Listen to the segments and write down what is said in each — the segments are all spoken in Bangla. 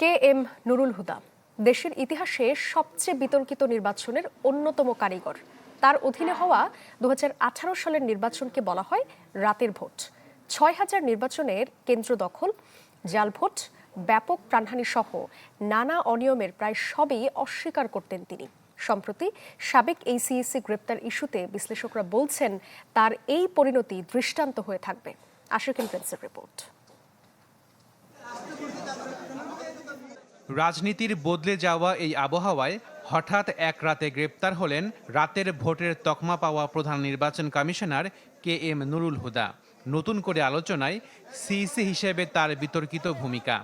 কে এম নুরুল হুদা, দেশের ইতিহাসে সবচেয়ে বিতর্কিত নির্বাচনের অন্যতম কারিগর। তার অধীনে হওয়া দু হাজার আঠারো সালের নির্বাচনকে বলা হয় রাতের ভোট। ছয় হাজার নির্বাচনের কেন্দ্র দখল, জাল ভোট, ব্যাপক প্রাণহানি সহ নানা অনিয়মের প্রায় সবই অস্বীকার করতেন তিনি। সম্প্রতি সাবেক এই গ্রেপ্তার ইস্যুতে বিশ্লেষকরা বলছেন, তার এই পরিণতি দৃষ্টান্ত হয়ে থাকবে। আশিকিন প্রিন্সের রিপোর্ট। রাজনীতির বদলে যাওয়া এই আবহাওয়ায় হঠাৎ এক রাতে গ্রেপ্তার হলেন রাতের ভোটের তকমা পাওয়া প্রধান নির্বাচন commissioner K M Nurul Huda. নতুন করে আলোচনায় সিইসি হিসেবে তার বিতর্কিত ভূমিকা।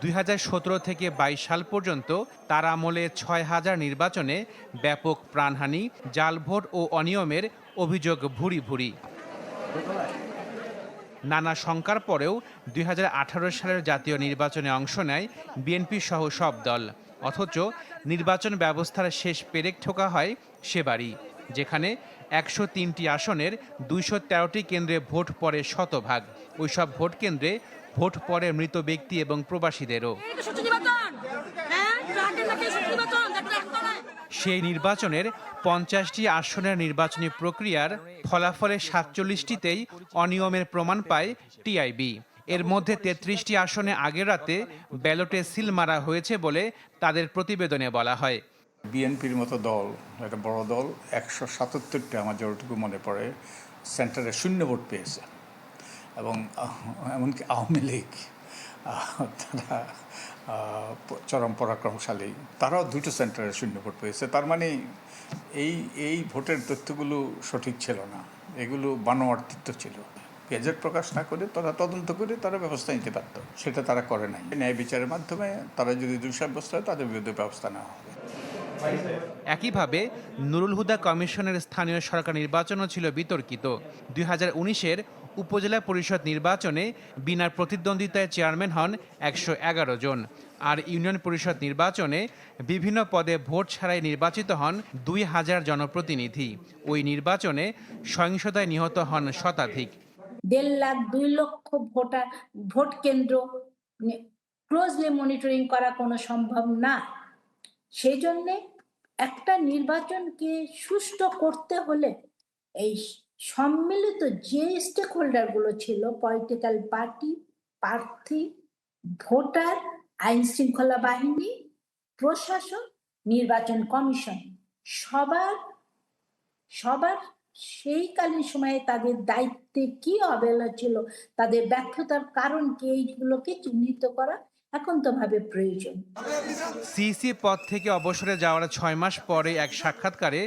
দুই হাজার সতেরো থেকে ২২ সাল পর্যন্ত তার আমলে ছয় হাজার নির্বাচনে ব্যাপক প্রাণহানি, জাল ভোট ও অনিয়মের অভিযোগ ভুরি ভুরি। নানা শঙ্কার পরেও দু হাজার আঠারো সালের জাতীয় নির্বাচনে অংশ নেয় বিএনপি সহ সব দল। অথচ নির্বাচন ব্যবস্থার শেষ পেরেক ঠোকা হয় সেবারই যেখানে একশো তিনটি আসনের দুইশো তেরোটি কেন্দ্রে ভোট পড়ে শতভাগ। ওইসব ভোট কেন্দ্রে ভোট পড়ে মৃত ব্যক্তি এবং প্রবাসীদেরও। সেই নির্বাচনের পঞ্চাশটি আসনের নির্বাচনী প্রক্রিয়ার ফলাফলে সাতচল্লিশটিতেই অনিয়মের প্রমাণ পায় টিআইবি। এর মধ্যে তেত্রিশটি আসনে আগের রাতে ব্যালটে সিল মারা হয়েছে বলে তাদের প্রতিবেদনে বলা হয়। বিএনপির মতো দল, একটা বড় দল, একশো সাতাত্তরটি আমার যতটুকু মনে পড়ে, সেন্টারে শূন্য ভোট পেয়েছে। এবং এমনকি আওয়ামী লীগ তারা চরম পরাক্রমশালী। তারাও দুটো সেন্টারে শূন্য ভোট পেয়েছে। তার মানে এই এই ভোটের তথ্যগুলো সঠিক ছিল না। এগুলো বানোয়ার্তিত্ব ছিল। গেজেট প্রকাশ না করে তারা তদন্ত করে তারা ব্যবস্থা নিতে পারত। সেটা তারা করে নাই। ন্যায় বিচারের মাধ্যমে তারা যদি দুঃসাব্যস্ত হয়, তাদের বিরুদ্ধে ব্যবস্থা নেওয়া হবে। একইভাবে নুরুল হুদা কমিশনের স্থানীয় সরকার নির্বাচনও ছিল বিতর্কিত। দুই হাজার উনিশের উপজেলা পরিষদ নির্বাচনে বিনা প্রতিদ্বন্দ্বিতায় চেয়ারম্যান হন একশো এগারো জন। আর ইউনিয়ন পরিষদ নির্বাচনে বিভিন্ন পদে ভোট ছাড়াই নির্বাচিত হন দুই হাজার জনপ্রতিনিধি। ওই নির্বাচনে সহিংসতায় নিহত হন শতাধিক। দেড় লাখ দুই লক্ষ ভোটার, ভোট কেন্দ্র ক্লোজলি মনিটরিং করা কোনো সম্ভব না। সেই জন্যে একটা নির্বাচনকে সুষ্ঠু করতে হলে এই সম্মিলিত যে স্টেক হোল্ডারগুলো ছিল পলিটিক্যাল পার্টি প্রার্থী, ভোটার, আইন শৃঙ্খলা বাহিনী, প্রশাসন, নির্বাচন কমিশন, সবার সবার সেইকালীন সময়ে তাদের দায়িত্বে কি অবহেলা ছিল, তাদের ব্যর্থতার কারণ কি, এইগুলোকে চিহ্নিত করা একান্তভাবে প্রয়োজন। সিসি পদ থেকে অবসরে যাওয়ার ছয় মাস পরে এক সাক্ষাৎকারে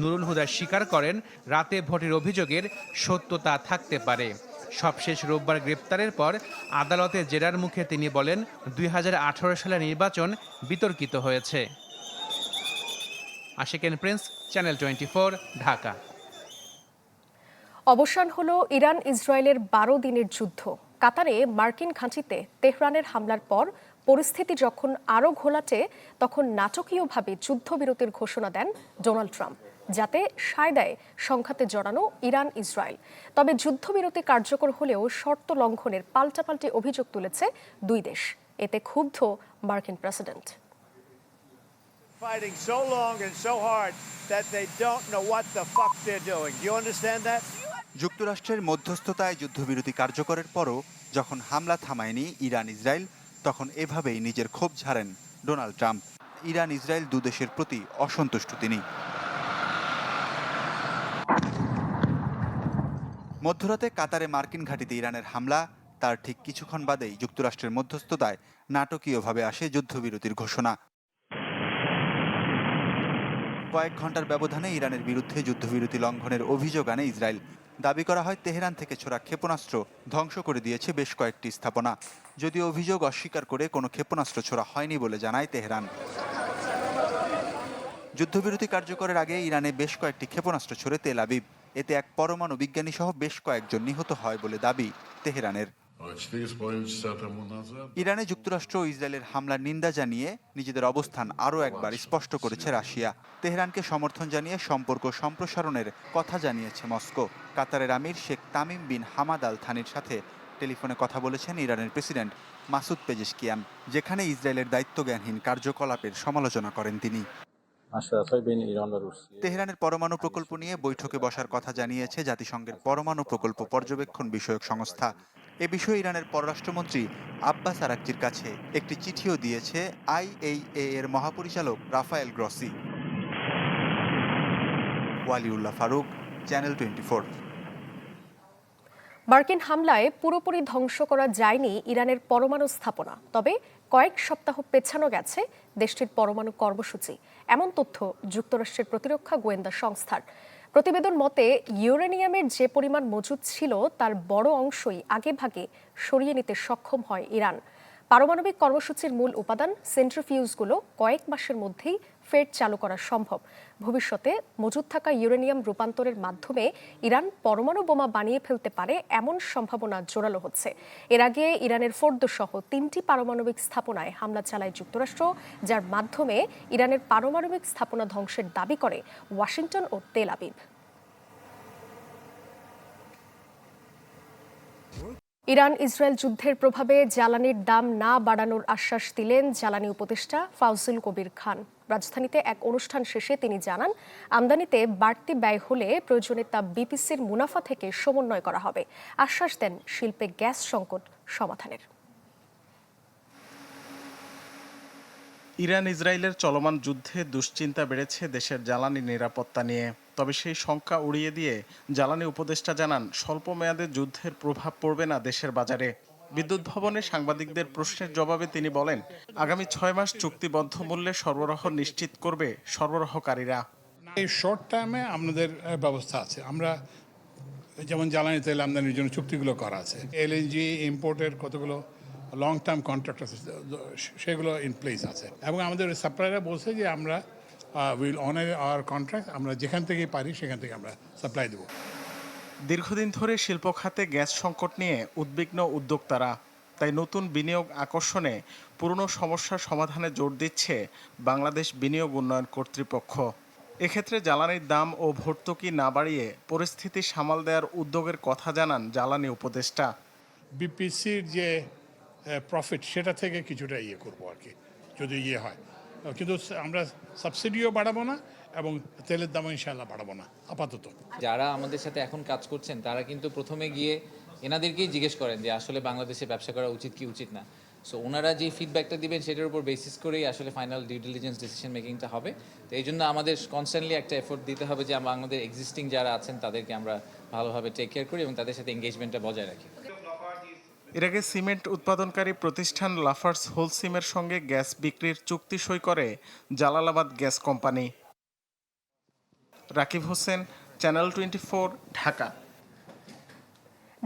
নুরুল হুদা স্বীকার করেন রাতে ভোটের অভিযোগের সত্যতা থাকতে পারে। সবশেষ রোববার গ্রেপ্তারের পর আদালতে জেরার মুখে তিনি বলেন দুই হাজার আঠারো সালের নির্বাচন বিতর্কিত হয়েছে। আশিকেন প্রিন্স চ্যানেল টোয়েন্টি ঢাকা। অবসান হলো ইরান ইসরায়েলের বারো দিনের যুদ্ধ। কাতারে মার্কিন ঘাঁটিতে তেহরানের হামলার পর পরিস্থিতি যখন আরও ঘোলাটে, তখন নাটকীয়ভাবে যুদ্ধবিরতির ঘোষণা দেন ডোনাল্ড ট্রাম্প, যাতে সায়দায় সংঘাতে জড়ানো ইরান, ইসরায়েল তবে যুদ্ধবিরতি কার্যকর হলেও শর্ত লঙ্ঘনের পাল্টাপাল্টি অভিযোগ তুলেছে দুই দেশ, এতে ক্ষুব্ধ মার্কিন president fighting so long and so hard that they don't know what the fuck they're doing. Do you understand that? যুক্তরাষ্ট্রের মধ্যস্থতায় যুদ্ধবিরতি কার্যকরের পরও যখন হামলা থামায়নি ইরান ইসরায়েল, তখন এভাবেই নিজের ক্ষোভ ঝাড়েন ডোনাল্ড ট্রাম্প। ইরান ইসরায়েল দুদেশের প্রতি অসন্তুষ্ট তিনি। মধ্যরাতে কাতারে মার্কিন ঘাঁটিতে ইরানের হামলা, তার ঠিক কিছুক্ষণ বাদেই যুক্তরাষ্ট্রের মধ্যস্থতায় নাটকীয়ভাবে আসে যুদ্ধবিরতির ঘোষণা। কয়েক ঘণ্টার ব্যবধানে ইরানের বিরুদ্ধে যুদ্ধবিরতি লঙ্ঘনের অভিযোগ আনে ইসরায়েল। দাবি করা হয় তেহরান থেকে ছোড়া ক্ষেপণাস্ত্র ধ্বংস করে দিয়েছে বেশ কয়েকটি স্থাপনা। যদিও অভিযোগ অস্বীকার করে কোনো ক্ষেপণাস্ত্র ছোড়া হয়নি বলে জানায় তেহরান। যুদ্ধবিরতি কার্যকরের আগে ইরানে বেশ কয়েকটি ক্ষেপণাস্ত্র ছড়ে তেল আবিব। এতে এক পরমাণু বিজ্ঞানী সহ বেশ কয়েকজন নিহত হয় বলে দাবি তেহরানের। ইরানে যুক্তরাষ্ট্র ও ইসরায়েলের হামলার নিন্দা জানিয়ে নিজেদের অবস্থান আরও একবার স্পষ্ট করেছে রাশিয়া। তেহরানকে সমর্থন জানিয়ে সম্পর্ক সম্প্রসারণের কথা জানিয়েছে মস্কো। কাতারের আমির Sheikh Tamim bin Hamad Al থানির সাথে টেলিফোনে কথা বলেছেন ইরানের প্রেসিডেন্ট মাসুদ পেজেশকিয়ান, যেখানে ইসরায়েলের দায়িত্বজ্ঞানহীন কার্যকলাপের সমালোচনা করেন তিনি। তেহরানের পরমাণু প্রকল্প নিয়ে বৈঠকে বসার কথা জানিয়েছে জাতিসংঘের পরমাণু প্রকল্প পর্যবেক্ষণ বিষয়ক সংস্থা। এ বিষয়ে ইরানের পররাষ্ট্রমন্ত্রী আব্বাস আরাকচির কাছে একটি চিঠিও দিয়েছে আইএইএ এর মহাপরিচালক Rafael Grossi. Waliullah Faruk, channel twenty মার্কিন হামলায় পুরোপুরি ধ্বংস করা যায়নি ইরানের পরমাণু স্থাপনা, তবে কয়েক সপ্তাহ পেছানো গেছে দেশটির পরমাণু কর্মসূচি, এমন তথ্য যুক্তরাষ্ট্রের প্রতিরক্ষা গোয়েন্দা সংস্থার। প্রতিবেদন মতে, ইউরেনিয়ামের যে পরিমাণ মজুদ ছিল, তার বড় অংশই আগেভাগে সরিয়ে নিতে সক্ষম হয় ইরান। পারমাণবিক কর্মসূচির মূল উপাদান সেন্ট্রিফিউজগুলো কয়েক মাসের মধ্যেই ফের চালু করা সম্ভব। ভবিষ্যতে মজুদ থাকা ইউরেনিয়াম রূপান্তরের মাধ্যমে ইরান পরমাণু বোমা বানিয়ে ফেলতে পারে এমন সম্ভাবনা জোরালো হচ্ছে। এর আগে ইরানের ফোর্দ সহ তিনটি পারমাণবিক স্থাপনায় হামলা চালায় যুক্তরাষ্ট্র, যার মাধ্যমে ইরানের পারমাণবিক স্থাপনা ধ্বংসের দাবি করে ওয়াশিংটন ও তেল আবিব। ইরান ইসরায়েল যুদ্ধের প্রভাবে জ্বালানির দাম না বাড়ানোর আশ্বাস দিলেন জ্বালানি উপদেষ্টা ফাউজুল কবির খান। রাজধানীতে এক অনুষ্ঠান শেষে তিনি জানান, আমদানিতে বাড়তি ব্যয় হলে প্রয়োজনে তা বিপিসির মুনাফা থেকে সমন্বয় করা হবে। আশ্বাস দেন শিল্পে গ্যাস সংকট সমাধানের। ইরান ইসরায়েলের চলমান যুদ্ধে দুশ্চিন্তা বেড়েছে দেশের জ্বালানি নিরাপত্তা নিয়ে। তবে সেই শঙ্কা উড়িয়ে দিয়ে জ্বালানি উপদেষ্টা জানান স্বল্প মেয়াদে যুদ্ধের প্রভাব পড়বে না দেশের বাজারে। বিদ্যুৎ ভবনে সাংবাদিকদের প্রশ্নের জবাবে তিনি বলেন, আগামী ছয় মাস চুক্তিবদ্ধ মূল্যে সরবরাহ নিশ্চিত করবে সরবরাহকারীরা। এই শর্ট টার্মে আমাদের ব্যবস্থা আছে। আমরা যেমন জ্বালানি তেল আমদানির জন্য চুক্তিগুলো করা আছে। এলএনজি ইম্পোর্টের কতগুলো লং টার্ম কন্ট্রাক্ট আছে সেগুলো ইন প্লেস আছে। এবং আমাদের সাপ্লাইরা বলছে যে আমরা উইল অনার আওয়ার কন্ট্রাক্ট আমরা যেখান থেকেই পারি, সেখান থেকে আমরা সাপ্লাই দেবো। দীর্ঘদিন ধরে শিল্প খাতে গ্যাস সংকট নিয়ে উদ্বিগ্ন উদ্যোক্তারা, তাই নতুন বিনিয়োগ আকর্ষণে পুরনো সমস্যার সমাধানে জোর দিচ্ছে বাংলাদেশ বিনিয়োগ উন্নয়ন কর্তৃপক্ষ। এক্ষেত্রে জ্বালানির দাম ও ভর্তুকি না বাড়িয়ে পরিস্থিতি সামাল দেওয়ার উদ্যোগের কথা জানান জ্বালানি উপদেষ্টা। বিপিসির যে প্রফিট সেটা থেকে কিছুটা ইয়ে করব আর কি, যদি ইয়ে হয়। কিন্তু আমরা সাবসিডিও বাড়াবো না এবং তেলের দামও ইনশাল্লাহ বাড়াবো না, আপাতত। যারা আমাদের সাথে এখন কাজ করছেন, তারা কিন্তু প্রথমে গিয়ে এনাদেরকেই জিজ্ঞেস করেন যে আসলে বাংলাদেশে ব্যবসা করা উচিত কি উচিত না। সো ওনারা যে ফিডব্যাকটা দিবেন, সেটার উপর বেসিস করেই আসলে ফাইনাল ডিউ ডিলিজেন্স ডিসিশন মেকিংটা হবে। তো এই জন্য আমাদের কনস্ট্যান্টলি একটা এফোর্ট দিতে হবে যে আমাদের এক্সিস্টিং যারা আছেন, তাদেরকে আমরা ভালোভাবে টেক কেয়ার করি এবং তাদের সাথে এঙ্গেজমেন্টটা বজায় রাখি। এর আগে সিমেন্ট উৎপাদনকারী প্রতিষ্ঠান লাফার্স হোলসিমের সঙ্গে গ্যাস বিক্রির চুক্তি সই করে Jalalabad gas company. Rakib Hossain, channel twenty Dhaka.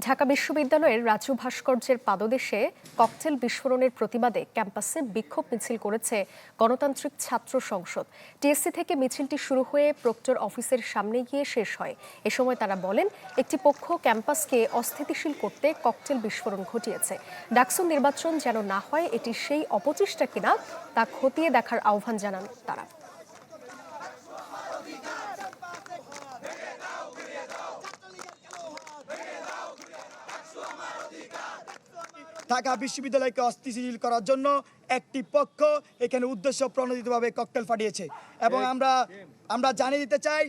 Dhaka বিশ্ববিদ্যালয়ের রাজু ভাস্কর্যের পাদদেশে ককটেল বিস্ফোরণের প্রতিবাদে ক্যাম্পাসে বিক্ষোভ মিছিল করেছে গণতান্ত্রিক ছাত্র সংসদ। টিএসসি থেকে মিছিলটি শুরু হয়ে প্রক্টর অফিসের সামনে গিয়ে শেষ হয়। এ সময় তারা বলেন, একটি পক্ষ ক্যাম্পাসকে অস্থিতিশীল করতে ককটেল বিস্ফোরণ ঘটিয়েছে। ডাকসু নির্বাচন যেন না হয়, এটি সেই অপচেষ্টা কিনা তা খতিয়ে দেখার আহ্বান জানান তারা। ঢাকা বিশ্ববিদ্যালয়কে অস্থিতিশীল করার জন্য একটি পক্ষ এখানে উদ্দেশ্য প্রণোদিতভাবে ককটেল ফাটিয়েছে। এবং আমরা আমরা জানিয়ে দিতে চাই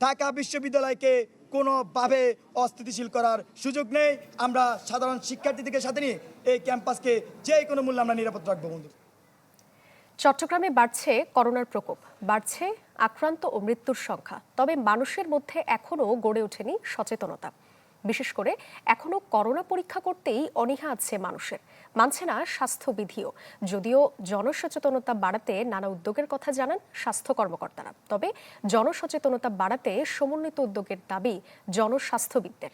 ঢাকা বিশ্ববিদ্যালয়কে কোনোভাবে অস্থিতিশীল করার সুযোগ নেই। আমরা সাধারণ শিক্ষার্থীদের সাথে নিয়ে এই ক্যাম্পাসকে যে কোনো মূল্যে আমরা নিরাপদ রাখব বন্ধু। চট্টগ্রামে বাড়ছে করোনার প্রকোপ। বাড়ছে আক্রান্ত ও মৃত্যুর সংখ্যা। তবে মানুষের মধ্যে এখনও গড়ে ওঠেনি সচেতনতা। বিশেষ করে এখনও করোনা পরীক্ষা করতেই অনীহা আছে মানুষের। মানছে না স্বাস্থ্যবিধিও। যদিও জনসচেতনতা বাড়াতে নানা উদ্যোগের কথা জানান স্বাস্থ্য কর্মকর্তারা। তবে জনসচেতনতা বাড়াতে সমন্বিত উদ্যোগের দাবি জনস্বাস্থ্যবিদদের।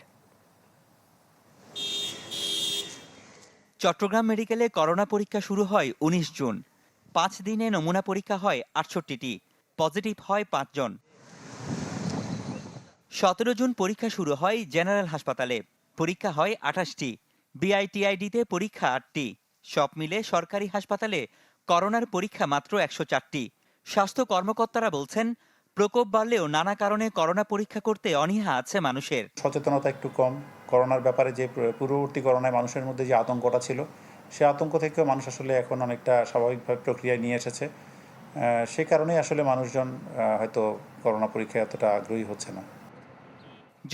চট্টগ্রাম মেডিকেলে করোনা পরীক্ষা শুরু হয় উনিশ জুন। পাঁচ দিনে নমুনা পরীক্ষা হয় আটষট্টিটি। পজিটিভ হয় পাঁচজন। সতেরো জুন পরীক্ষা শুরু হয় জেনারেল হাসপাতালে। পরীক্ষা হয় আঠাশটি। বিআইটিআইডিতে পরীক্ষা আটটি। সব মিলে সরকারি হাসপাতালে করোনার পরীক্ষা মাত্র একশো চারটি। স্বাস্থ্য কর্মকর্তারা বলছেন, প্রকোপ বাড়লেও নানা কারণে করোনা পরীক্ষা করতে অনীহা আছে মানুষের। সচেতনতা একটু কম। করোনার ব্যাপারে যে পূর্ববর্তী করোনায় মানুষের মধ্যে যে আতঙ্কটা ছিল, সে আতঙ্ক থেকেও মানুষ আসলে এখন অনেকটা স্বাভাবিকভাবে প্রক্রিয়ায় নিয়ে এসেছে। সে কারণেই আসলে মানুষজন হয়তো করোনা পরীক্ষায় এতটা আগ্রহী হচ্ছে না।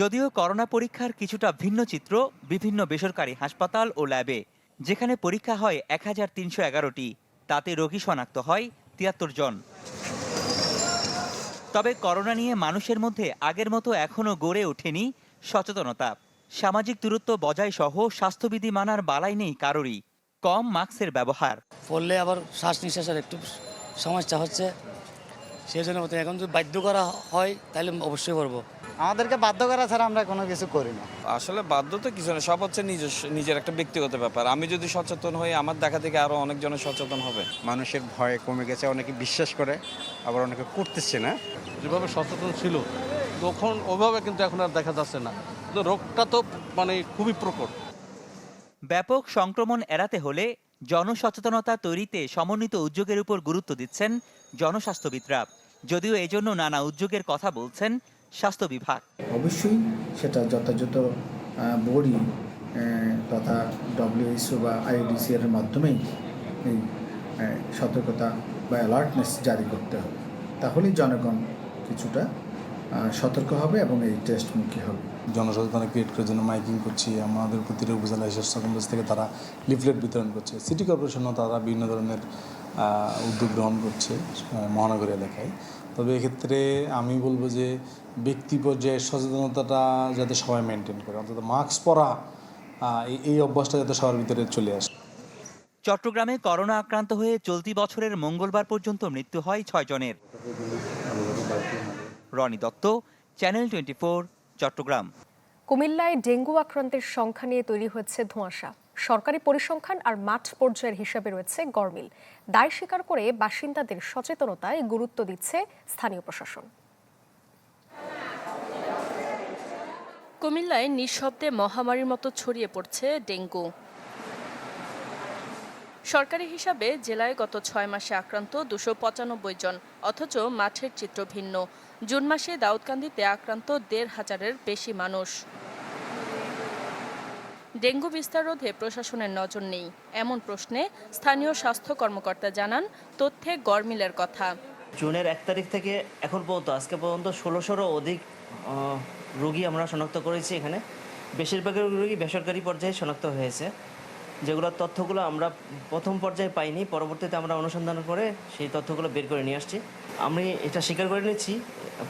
যদিও করোনা পরীক্ষার কিছুটা ভিন্ন চিত্র বিভিন্ন বেসরকারি হাসপাতাল ও ল্যাবে, যেখানে পরীক্ষা হয় এক হাজার তিনশো এগারোটি, তাতে রোগী শনাক্ত হয় তিয়াত্তর জন। তবে করোনা নিয়ে মানুষের মধ্যে আগের মতো এখনও গড়ে ওঠেনি সচেতনতা। সামাজিক দূরত্ব বজায় সহ স্বাস্থ্যবিধি মানার বালাই নেই কারোরই, কম মাস্কের ব্যবহার। পড়লে আবার শ্বাস নিঃশ্বাসের একটু সমস্যা হচ্ছে, সেই জন্য এখন যদি বাধ্য করা হয়, তাহলে অবশ্যই করব আমাদেরকে বাধ্য করা ছাড়া আমরা কোনো কিছু করি না। আসলে বাধ্য তো কিছু না সব হচ্ছে নিজস্ব নিজের একটা ব্যক্তিগত ব্যাপার। আমি যদি সচেতন হই আমার দেখা থেকে আরও অনেকজনের সচেতন হবে। মানুষের ভয় কমে গেছে অনেকে বিশ্বাস করে আবার অনেকে করতেছে না। যেভাবে সচেতন ছিল তখন ওভাবে কিন্তু এখন আর দেখা যাচ্ছে না। তো রোগটা তো মানে খুবই প্রকট। ব্যাপক সংক্রমণ এড়াতে হলে জনসচেতনতা তৈরিতে সমন্বিত উদ্যোগের উপর গুরুত্ব দিচ্ছেন জনস্বাস্থ্যবিদরা। যদিও এজন্য নানা উদ্যোগের কথা বলছেন স্বাস্থ্য বিভাগ। অবশ্যই সেটা যথাযথ বডি তথা ডব্লিউএইচও বা আইডিসি এর মাধ্যমেই এই সতর্কতা বা অ্যালার্টনেস জারি করতে হবে। তাহলেই জনগণ কিছুটা সতর্ক হবে এবং এই টেস্ট টেস্টমুখী হবে। জনসচেতনতা ক্রিয়েট করার জন্য মাইকিং করছি। আমাদের প্রতিটা উপজেলা স্বাস্থ্য কমপ্লেক্স থেকে তারা লিফলেট বিতরণ করছে। সিটি কর্পোরেশনও তারা বিভিন্ন ধরনের উদ্যোগ গ্রহণ করছে মহানগরী এলাকায়। তবে এক্ষেত্রে আমি বলব যে ব্যক্তি পর্যায়ে সচেতনতাটা যাতে সবাই মেনটেন করে অন্তত মাস্ক পরা এই- এই অভ্যাসটা যাতে সবার ভিতরে চলে আসে। চট্টগ্রামে করোনা আক্রান্ত হয়ে চলতি বছরের মঙ্গলবার পর্যন্ত মৃত্যু হয় ছয় জনের। Roni Dutta channel twenty Chittagong. কুমিল্লায় ডেঙ্গু আক্রান্তের সংখ্যা নিয়ে তৈরি হয়েছে ধোঁয়াশা। সরকারি পরিসংখ্যান আর মাঠ পর্যায়ের হিসাবে রয়েছে গরমিল। দায় স্বীকার করে বাসিন্দাদের সচেতনতায় গুরুত্ব দিচ্ছে স্থানীয় প্রশাসন। কুমিল্লায় নিঃশব্দে মহামারীর মতো ছড়িয়ে পড়ছে ডেঙ্গু। সরকারি হিসাবে জেলায় গত ছয় মাসে আক্রান্ত দুশো পঁচানব্বই জন, অথচ মাঠের চিত্র ভিন্ন। জুন মাসে দাউদকান্দিতে আক্রান্ত দেড় হাজারের বেশি মানুষ। ডেঙ্গু বিস্তার রোধে প্রশাসনের নজর নেই। এমন প্রশ্নে স্থানীয় স্বাস্থ্য কর্মকর্তা জানান, তথ্যে গরমিলের কথা। জুনের এক তারিখ থেকে এখন পর্যন্ত, আজকে পর্যন্ত ষোলোশোরও অধিক রোগী আমরা শনাক্ত করেছি এখানে। বেশিরভাগ রোগী বেসরকারি পর্যায়ে শনাক্ত হয়েছে। যেগুলোর তথ্যগুলো আমরা প্রথম পর্যায়ে পাইনি, পরবর্তীতে আমরা অনুসন্ধান করে সেই তথ্যগুলো বের করে নিয়ে আসছি। আমি এটা স্বীকার করে নিচ্ছি,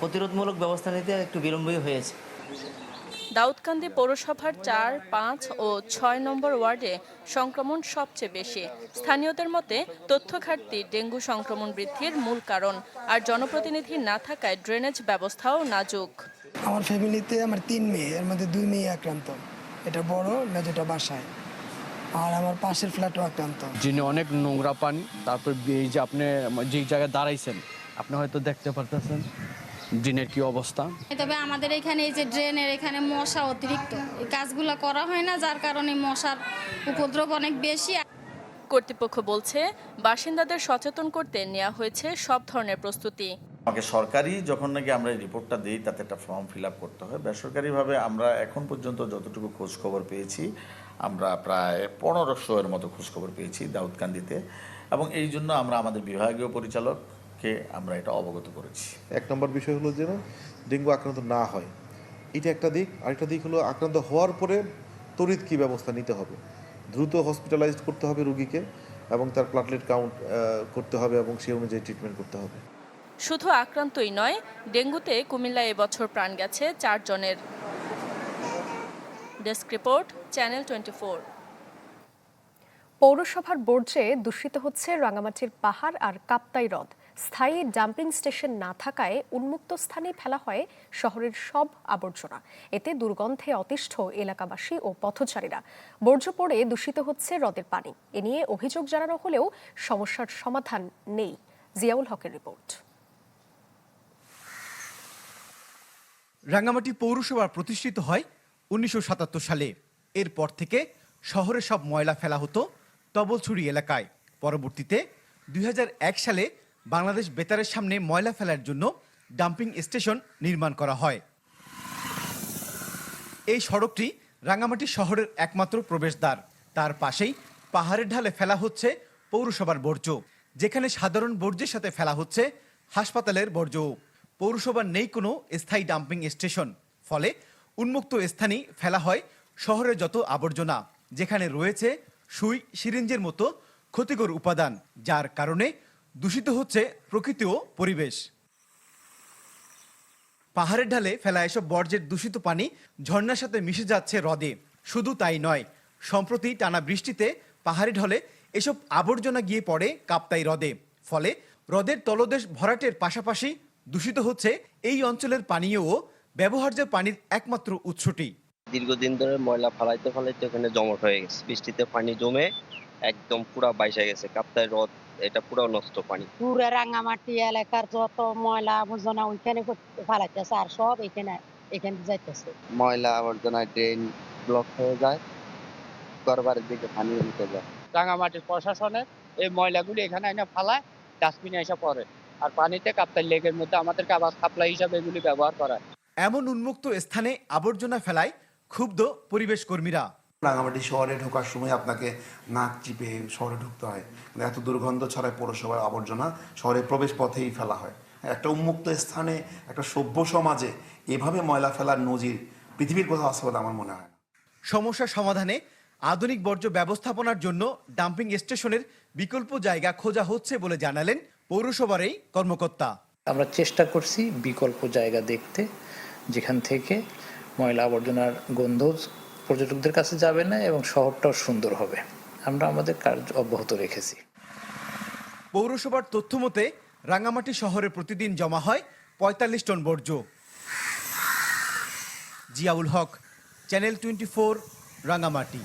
প্রতিরোধমূলক ব্যবস্থা নিতে একটু বিলম্বই হয়েছে। দাউদকান্দি পৌরসভার চার পাঁচ ও ছয় নম্বর ওয়ার্ডে সংক্রমণ সবচেয়ে বেশি। স্থানীয়দের মতে তথ্য ঘাটতি ডেঙ্গু সংক্রমণ বৃদ্ধির মূল কারণ আর জনপ্রতিনিধি না থাকায় ড্রেনেজ ব্যবস্থাও নাজুক। আমার ফ্যামিলিতে আমার তিন মেয়ে এর মধ্যে দুই মেয়ে আক্রান্ত। এটা বড় মেজোটা বাসায়। আর আমার পাশের ফ্ল্যাটও আক্রান্ত। যিনি অনেক নোংরা পানি তারপর এই যে আপনি যে জায়গায় দাঁড়াইছেন আপনি হয়তো দেখতে পারতেছেন। দিনের কি অবস্থা? তবে আমাদের এখানে এই যে ড্রেনের এখানে মশা অতিরিক্ত। এই কাজগুলো করা হয় না যার কারণে মশার উপদ্রব অনেক বেশি। কর্তৃপক্ষ বলছে বাসিন্দাদের সচেতন করতে নেওয়া হয়েছে সব ধরনের প্রস্তুতি। আমাকে সরকারি যখন নাকি আমরা এই রিপোর্টটা দিই তাতে একটা ফর্ম ফিল আপ করতে হয়। বেসরকারিভাবে আমরা এখন পর্যন্ত যতটুকু খোঁজখবর পেয়েছি আমরা প্রায় পনেরোশো এর মতো খোঁজখবর পেয়েছি দাউদকান্দিতে। এবং এই জন্য আমরা আমাদের বিভাগীয় পরিচালককে আমরা এটা অবগত করেছি। এক নম্বর বিষয় হলো যেন ডেঙ্গু আক্রান্ত না হয়। এটা একটা দিক। আরেকটা দিক হলো আক্রান্ত হওয়ার পরে তড়িৎ কী ব্যবস্থা নিতে হবে? দ্রুত হসপিটালাইজড করতে হবে রুগীকে এবং তার প্লাটলেট কাউন্ট করতে হবে এবং সেই অনুযায়ী ট্রিটমেন্ট করতে হবে। শুধু আক্রান্তই নয় ডেঙ্গুতে কুমিল্লায় এবছর প্রাণ গেছে চারজনের। Desk report channel twenty four পৌরসভার বর্জ্যে দূষিত হচ্ছে রাঙামাটির পাহাড় আর কাপ্তাই হ্রদ। স্থায়ী ডাম্পিং স্টেশন না থাকায় উন্মুক্ত স্থানে ফেলা হয় শহরের সব আবর্জনা। এতে দুর্গন্ধে অতিষ্ঠ এলাকাবাসী ও পথচারীরা। বর্জ্য পড়ে দূষিত হচ্ছে হ্রদের পানি। এ নিয়ে অভিযোগ জানানো হলেও সমস্যার সমাধান নেই। জিয়াউল হকের রিপোর্ট। রাঙ্গামাটি পৌরসভা প্রতিষ্ঠিত হয় উনিশশো সাতাত্তর সালে। এরপর থেকে শহরে সব ময়লা ফেলা হতো তবলছড়ি এলাকায়। পরবর্তীতে দুই হাজার এক সালে বাংলাদেশ বেতারের সামনে ময়লা ফেলার জন্য ডাম্পিং স্টেশন নির্মাণ করা হয়। এই সড়কটি রাঙামাটি শহরের একমাত্র প্রবেশদ্বার। তার পাশেই পাহাড়ের ঢালে ফেলা হচ্ছে পৌরসভার বর্জ্য, যেখানে সাধারণ বর্জ্যের সাথে ফেলা হচ্ছে হাসপাতালের বর্জ্য। পৌরসভার নেই কোনো স্থায়ী ডাম্পিং স্টেশন, ফলে উন্মুক্ত স্থানেই ফেলা হয় শহরের যত আবর্জনা, যেখানে রয়েছে সুই, সিরিঞ্জের মতো ক্ষতিকর উপাদান, যার কারণে দূষিত হচ্ছে প্রকৃতি ও পরিবেশ। পাহাড়ের ঢালে ফেলা এসব বর্জ্যের দূষিত পানি ঝর্ণার সাথে মিশে যাচ্ছে হ্রদে। শুধু তাই নয়, সম্প্রতি টানা বৃষ্টিতে পাহাড়ি ঢলে এসব আবর্জনা গিয়ে পড়ে কাপ্তাই হ্রদে। ফলে হ্রদের তলদেশ ভরাটের পাশাপাশি দূষিত হচ্ছে এই অঞ্চলের পানীয় ও ব্যবহার্য পানির একমাত্র উৎসটি। দীর্ঘদিন ধরে ময়লা ফালাইতে ফালাইতে ওখানে জমট হয়ে গেছে। বৃষ্টিতে পানি জমে একদম পুরা বাইসা গেছে। কাপ্তাই হ্রদ এটা পুরো নষ্ট পানি। পুরো রাঙামাটি এলাকার যত ময়লা আবর্জনা ওইখানে ফালাইতেছে আর সব এখানে এখানে যাইতেছে। ময়লা আবর্জনা ড্রেন ব্লক হয়ে যায় ঘরবাড়ির দিকে পানি উঠে যায়। রাঙামাটির প্রশাসনের এই ময়লাগুলি এখানে এনে ফালায় ডাস্টবিনে এসে পড়ে। আর পানিতে কাপ্তাই লেকের মধ্যে আমাদেরকে আবার সাপ্লাই হিসাবে এগুলি ব্যবহার করা হয়। এমন উন্মুক্ত স্থানে আবর্জনা ফেলায় ক্ষুব্ধ পরিবেশ কর্মীরা রাঙামাটি শহরে ঢোকার সময় আপনাকে নাক চিপে শহরে ঢুকতে হয়। এত দুর্গন্ধ ছড়ায় পৌরসভার আবর্জনা শহরে প্রবেশ পথেই ফেলা হয়। একটা উন্মুক্ত স্থানে একটা সভ্য সমাজে এভাবে ময়লা ফেলার নজির পৃথিবীর কোথাও আছে বলে আমার মনে হয় না। সমস্যা সমাধানে আধুনিক বর্জ্য ব্যবস্থাপনার জন্য ডাম্পিং স্টেশনের বিকল্প জায়গা খোঁজা হচ্ছে বলে জানালেন পৌরসভার এই কর্মকর্তা। আমরা চেষ্টা করছি বিকল্প জায়গা দেখতে যেখান থেকে ময়লা আবর্জনার গন্ধ পর্যটকদের কাছে যাবে না এবং শহরটাও সুন্দর হবে। আমরা আমাদের কাজ অব্যাহত রেখেছি। পৌরসভার তথ্য মতে, রাঙামাটি শহরে প্রতিদিন জমা হয় পঁয়তাল্লিশ টন বর্জ্য। Ziaul Haq, channel twenty four, Rangamati.